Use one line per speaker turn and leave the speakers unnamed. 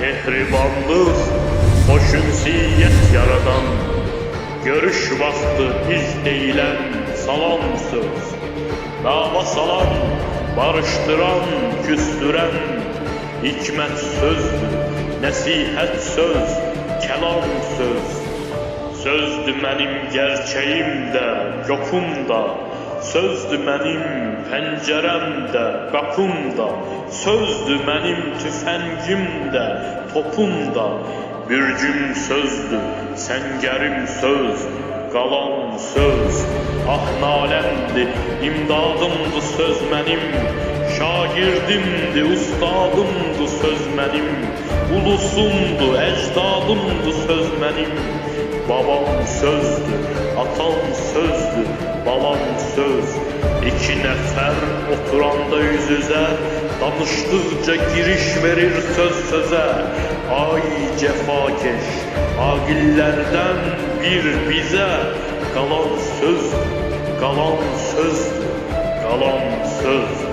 Mehribanlık, hoşünsiyet yaradan, Görüş vakti iz deyilen salam söz. Dava salan, barıştıran, küstüren, Hikmet sözdür, nesihet söz, kelam söz. Sözdü mənim gerçeğim də, yoxum da, Sözdü mənim pəncərəm də, qapım da, Sözdü mənim tüfəngim də, topum da, Bürcüm sözdü, səngərim söz, qalan söz, Ah naləmdi, imdadımdı söz mənim, Şagirdimdi, ustadımdı söz mənim, Ulusumdu, əcdadımdı söz mənim, Babam sözdü, atam sözdü, balam söz. İki nefer oturanda yüz yüze, danıştıkça giriş verir söz söze. Ay cefakeş, agillerden bir bize, kalan sözdü, kalan sözdü, kalan sözdü.